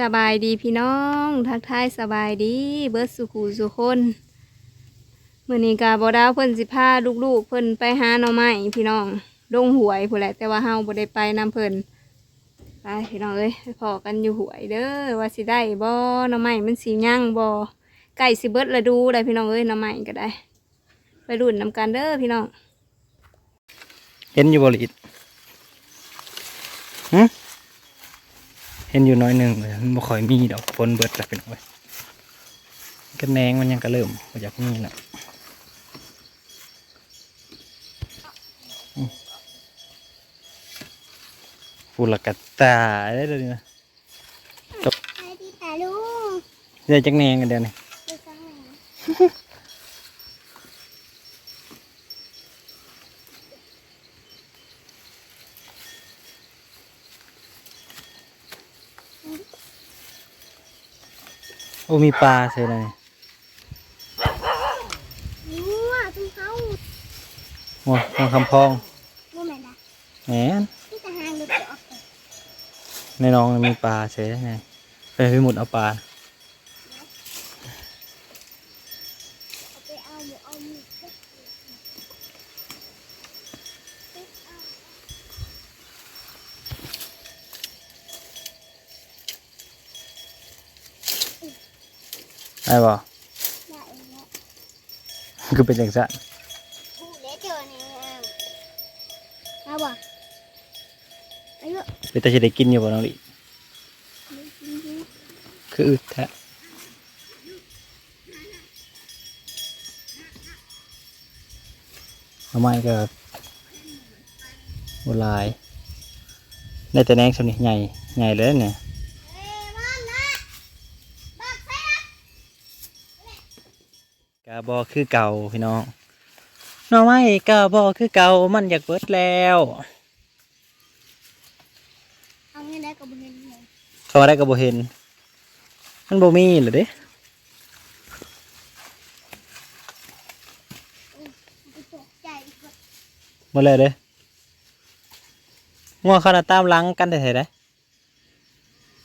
สบายดีพี่น้อง ทักทายสบายดี เบิร์ดสุขูสุคนเมื่อนี้กาบอดาวเพิ่นสิพาลูกๆ เพิ่นไปหาหน่อไม้พี่น้องดงหวยผู้แหละ แต่ว่าเฮาบ่ได้ไปนํเพิ่นไปพี่น้องเอ้ยพอกันอยู่หวยเด้อว่าสิได้บ่หน่อไม้มันสิย่างบ่ไก่สิเบิดละดูได้พี่น้องเอ้ยหน่อไม้ก็ได้ ไปรุ่นนำกันเด้อพี่น้องเห็นอยู่บริษหึ เห็นอยู่น้อยหนึ่งเลยมันบ่ค่อยมีดอกฝนเบิดแล้วเป็นไว้กระแนงมันยังกระเริ่มบ่อยากมีละอืมฟูละกัตตาได้เลยนะไปที่ตาลูกเดี๋ยวจักแนงกันเดี๋ยวนี้ ดูฟังหน่อย โอ้มีปลาใช่เลยนัวตุ้งเขาหัวหัวคำพองนัวแม่ดาแหมที่ตาหางดูจะออกไปในน้องมีปลาใช่ไงไปไปหมุดเอาปลา เอาไปเอาหมูเอาหมูเด็ก ได้ป่ได้แล้วคือเป็นอย่างนั้นผู้เล็กเจอเนี่ยเอาบ่อายุเป็นแต่จะได้กินอยู่บ่น้องลิคืออึดแท้ทำไมก็บหลายได้แต่แนงสำนี่ใหญ่ใหญ่เลยเนี่ย เอ้ยมันนะบักใส่ละ กา บอคือเก่าพี่น้องหน้องไม้กาบอคือเก่ามันอยากเบิดแล้วเอาเงินได้กับบุญเงินเลยเขาว่าได้ก็บ่เห็น มันบ่มีเหรอเด้ไปตกใจอีกว่าหมดเลยเด้งัวเขาน่ะตามหลังกันได้ไสได้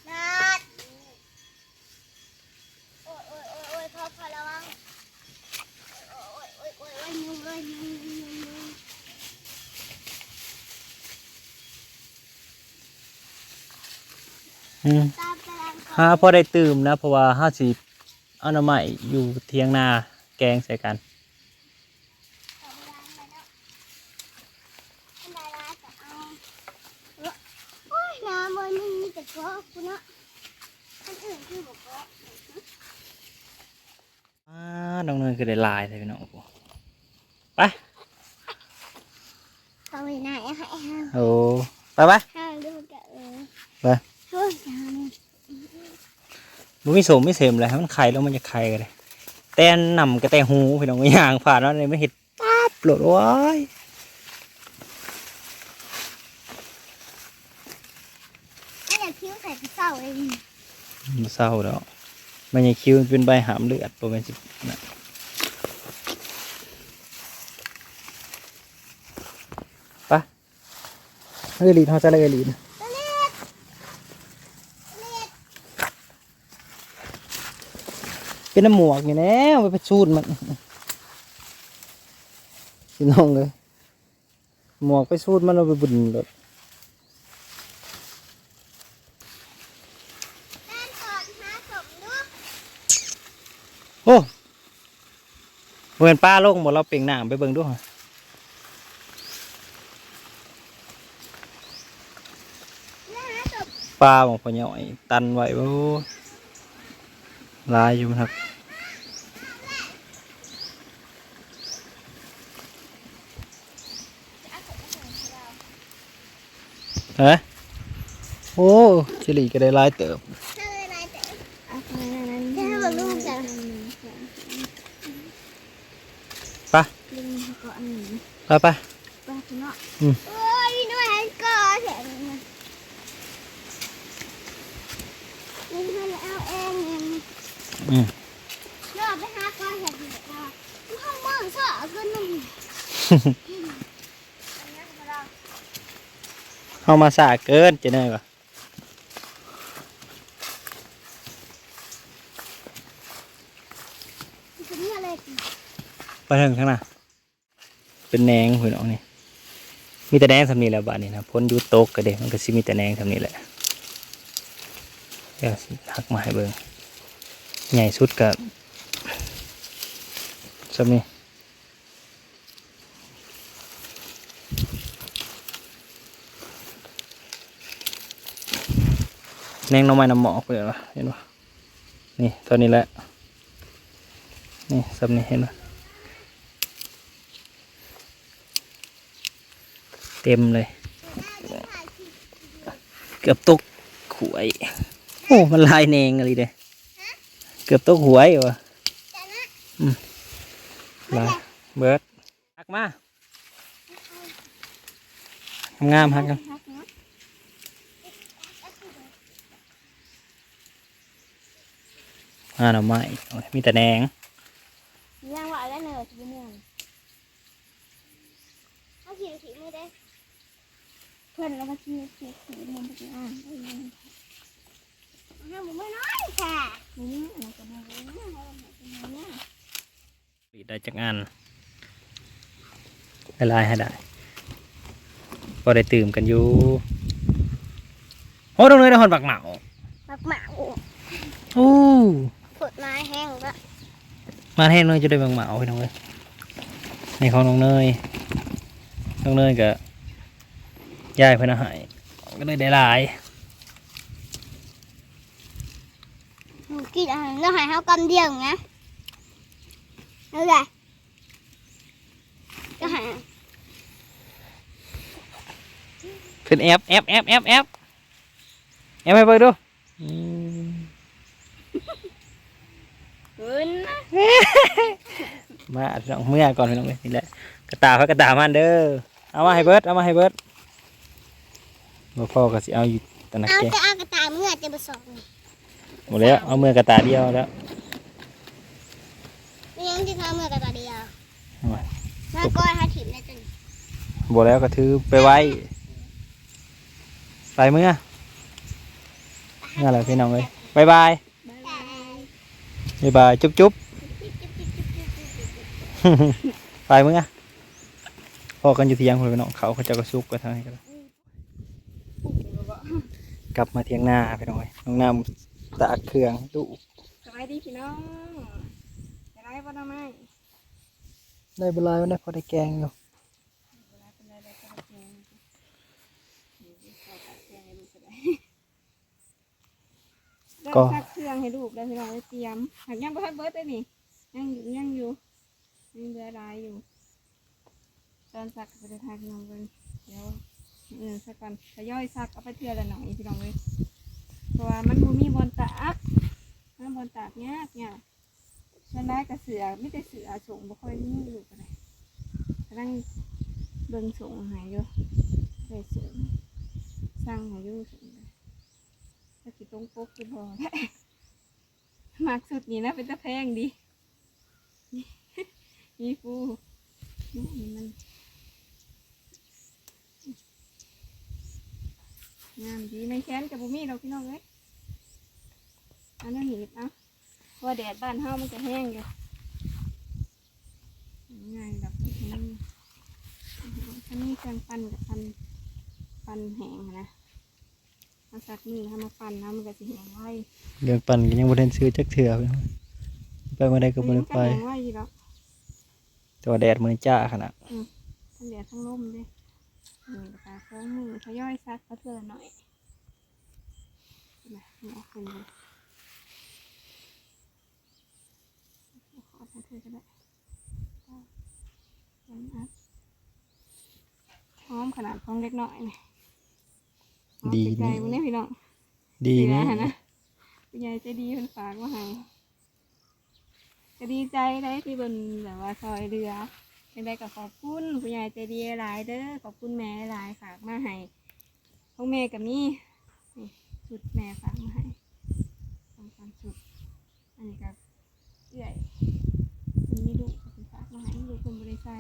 นัดโอ้ยโอ้ยโอ้ยโอ้ยพอพอระวังโอ้ยโอ้ยโอ้ยโอ้ยยุงเลยยุงยุงยุงยุง อืมตามตารางหาพอได้ตื่มนะเพราะว่าห้าสิเอาหน่อไม้อยู่เทียงนาแกงใส่กันของร้านไปแล้วอันใดร้านจะเอาเอ้อโอ้ยน้ำมันนี่มีแต่กอกคุณเนาะอันอื่นคือบอกกอกอ่าน้องเนยคือได้หลายเลยพี่น้องไปเอาไปไหนอะให้ห้าโอ้ไปไปห้าดูกันเออไปโอ้ยน้ำนี่ บ่มีสมไม่เสมเลยให้มันไข่แล้วมันจะไข่กันเลยแต่นำกระแตหูพี่น้องย่างผ่านแล้วเนี่ยไม่เห็นปั๊บโหลดว้ายไม่อยากคิ้วใส่กระเซ้าเองมันเศร้าแล้วมันยังคิ้วมันเป็นใบหามเลือดประมาณสิบนะไปเฮ้ยลีนเขาจะเลยลีน ตัวเล็กตัวเล็ก เป็นน้ำหมวกอยู่แล้วไปไปชูดมันพี่น้องเลยหมวกไปชูดมันเอาไปบุญเลยแม่ก่อนหาสมลูกโอ้เวนป้าลงหมดเราเปล่งหน้าไปเบิ่งด้วยแล้วหาสมปลาของพ่อใหญ่อยตันไว้โอ้ ลายอยู่มันครับ ฮะ โอ้ชิลีก็ได้ลายเติบถ้าเลยนายแต่เอาไปนั้นถ้าเราลูกจะไปลิงเขาก็อันนี้ไปไปปลาตัวเนาะอืมโเลืไปหาก้อสีกว่าข้าวมือเกันหนึ่งเข้ามาสะเกินจะได้ปะไปถึงข้างหน้าเป็นแนงหุ่นออกนี่มีแต่แนงทำนี่แหละบ้านนี่นะพ้นยุตกก็เด็มันก็ซิมีแต่แนงทำนี่แหละเดี๋ยวหักมาให้เบิ่ง ใหญ่สุดกับสำนี้แนงน้องไม้น้ำหมอกเลยปะเห็นปะนี่เท่านี้แหละนี่สำนี้เห็นปะเต็มเลย เกือบตกหวย โอ้ มันลายแนงอะไรเด้ เกือบตกหวยวะอืมลายเบิร์ดหักมา งามๆหักกันอ่าหน่อไม้โอ้ยมีแต่แหนงย่างว่าแล้วเนอะจะเป็นยังเอาขี่ขี่มือได้เพื่อนแล้วก็ขี่ขี่ขี่มือไปอ่าน ได้ยังห้ามมือน้อยค่ะนี่อะไรกันนะอะไรกันนะปิดได้จักอันละลายให้ได้พอได้ตื่มกันอยู่โอ้ตรงนี้ได้หอนบักเหมามักเหมาโอ้โอ้ฝนไม้แห้งแล้วมาแห้งเลยจะได้บักเหมาพี่น้องเลยในของน้องเนยน้องเนยกับยายเพิ่นเอาหายก็เลยได้ลาย หนูกินอาหารแล้วหาย เขากำเดียวไงนั่นแหละก็หายเพิ่นแอบแอบแอบแอบแอบแอบให้เบิ่งดูอืมขึ้นนะมาพี่น้องเมื่อก่อนพี่น้องเลยนี่แหละกระตาพระกระตามันเด้อเอามาให้เบิร์ดเอามาให้เบิร์ดบ่พ่อก็สิเอาอยู่ตะนักเอาแกจะเอากระต่ายเมื่อจะผสมหมดแล้วเอามือกระตาเดียวแล้ว ไม่ยังจะทำเมื่อกระต่ายเดียว โอ้ย แม่ก้อยหาถิ่นได้จนหมดแล้วก็ถือไปไว้ไปเมื่อนั่นแหละพี่น้องเลยบายบายบายบายจุ๊บจุ๊บไปเมื่อพอกันอยู่เที่ยงคนพี่น้องเขาเขาเจะกระซุกกันทางนี้กันกลับมาเที่ยงหน้าพี่น้องเอ้ยน้องน้ำตากเครื่องดูสบายดีพี่น้องจะได้บ่ทำไม ได้เวลาได้พอได้แกงอยู่ก็ซักเครื่องให้ลูกได้พี่น้องไว้เตรียมหากยังบ่ทันเบิดเลยนี่ยังอยู่ยังอยู่ยังเหลือหลายอยู่ ตอนซักก็ไปได้ทายพี่น้องเบิ่งเดี๋ยวเออสักก่อนทยอยซักเอาไปเทื่อละหน่อยพี่น้องเลยเพราะว่ามันบ่มีบอลตากมันบอลตากยากยาก ส่วนร้ายกับเสือไม่แต่เสือสงบ่ค่อยมีลูกอะไรกำลังเบิ่งสงหายอยู่ไปเสือสั่งหายอยู่ส่งเลยถ้าสิตรงปกคือบ่ได้มากสุดนี่นะเป็นตะแพงดีมีฟูนี่มันงามดีในแค้นกับบุมี่เราพี่น้องเลยอันนั้นหีบเอะเพราะ ว่าแดดบ้านเฮามันจะแห้งอยู่ง่ายดอกนี่ถ้ามีเครื่องปั้นกับปั้นปั้นแห้งอะนะมาสักมือถ้ามาปั้นนะมันก็จะแห้งไว้เรื่องปั่นก็ยังบ่ได้ซื้อจักเถื่อพี่น้องไปเมื่อใดก็บ่ได้มันไปแห้งไว้อยู่แล้วแต่ว่าแดดมันจ้าขนาดทั้งแดดทั้งลมเลยนี่ตาเครื่องมือทยอยซักก็เทื่อหน่อยมาเอาขึ้นเลยขอไป เทื่อก็ได้อันอัดหอมขนาดของเล็กน้อยนี่หอมดีไปไกลนี่มันเนี่ยพี่น้องดีเสียนี่หั่นนะคุณยายใจดีเพิ่นฝากมาให้ก็ดีใจได้ที่เพิ่นแบบว่าซอยเรือยังได้ก็ขอบคุณคุณยายใจดีหลายเด้อขอบคุณแม่หลายฝากมาให้ของแม่กับนี่นี่สุดแม่ฝากมาให้สองสามสุดอันนี้ก็เอื่อย อันนี้ลูกเพิ่นฝากมาให้ลูกเพิ่นบริใส่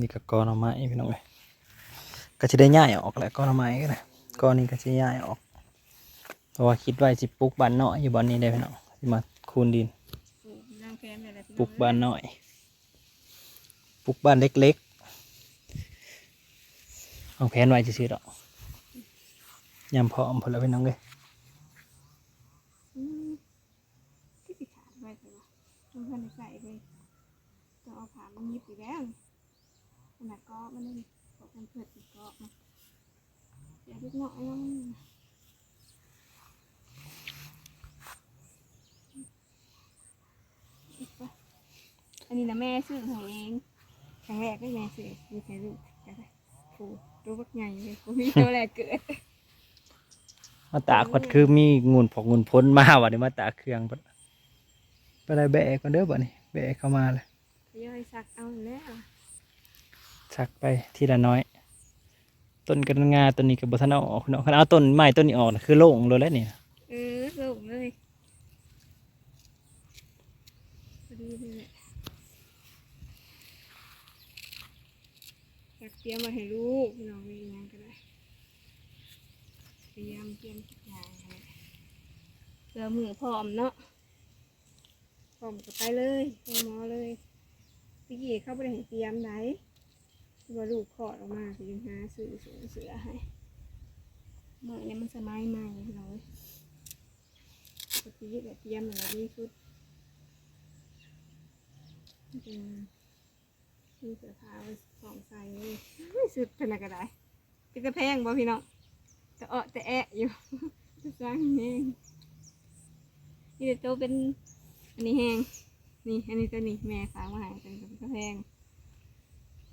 นี่ก็กอหน่อไม้พี่น้องเอ้ยก็จะได้ย่ายออกแหละกอหน่อไม้ก็นะกอนี้ก็จะย่ายออก เพราะว่าคิดไว้สิปลูกบ้านเนาะอยู่บ้านนี้ได้พี่น้องสิมาคูนดินปลูกนางแฟนอะไรปลูกบ้านน้อยปลูกบ้านเล็กๆเอาแผนไว้ซื่อๆดอกยำพร้อมพอแล้วพี่น้องเลย อืมที่สิขาดไว้แต่ เพิ่นได้ใส่เลยต้องเอาขามันยิบอีกแล้วขนาดเก็มันเลยบอกมันเผิดอีกเก็มันเดี๋ยวเล็กน้อยลงอันนี้นะแม่ซื้อให้เองครั้งแรกก็แม่ซื้อมีใครลูกจะได้โอ้ตัวบักใหญ่เลยกูมีตัวแรกเกิดมาตากวัดคือมีงูนผอกงูนพ้นมาว่ะเดี๋ยวมาตาเครื่องบัด ไปได้แบกก่อนเด้อบ่นี่แบกเข้ามาเลยย่อยสักเอาแล้วชักไปทีละน้อย ต้นกระงาต้นนี้กับบทันเอาออกเนาะคันเอาต้นไม้ต้นนี้ออกน่ะคือโล่งเลยแล้วเนี่ยเออลงเลยพอดีเลยแหละอยากเตรียมมาให้ลูกพี่น้องมีงานก็ได้เตรียมเตรียมทุกอย่างให้เพื่อมือพร้อมเนาะ พร้อมก็ไปเลยไปหมอเลยพี่เย่เข้าไปให้เตรียมไหนว่าลูกคลอดออกมาก็ยังหาซื้อเสือเสือให้เมื่อนี้มันสมัยใหม่พี่น้องปกติแบบเตรียมอะไรดีสุดเป็นมีเสื้อผ้าไว้สองใส่เลยสุดเป็นอะไรก็ได้เป็นตะแพงบ่พี่น้องแต่เออแต่แอะอยู่จะสร้างแห้งนี่เดี๋ยวโตเป็น อันนี้แห้งนี่ อันนี้ตัวนี้แม่ฝากมาให้เป็นตะแพง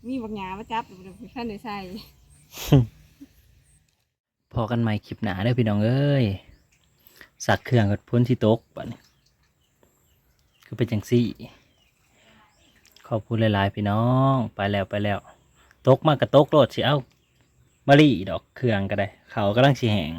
มีบางหยามาจับอยู่เดี๋ยวท่านได้ใส่พอกันใหม่คลิปหนาเด้อพี่น้องเอ้ยสักเครื่องกับพ้นที่ตกบัดนี้คือเป็นจังซี่ ขอบคุณหลายๆพี่น้องไปแล้วไปแล้ว ตกมากกระตกโลดสิเอามะลิดอกเครื่องก็ได้ เขากำลังสิแหง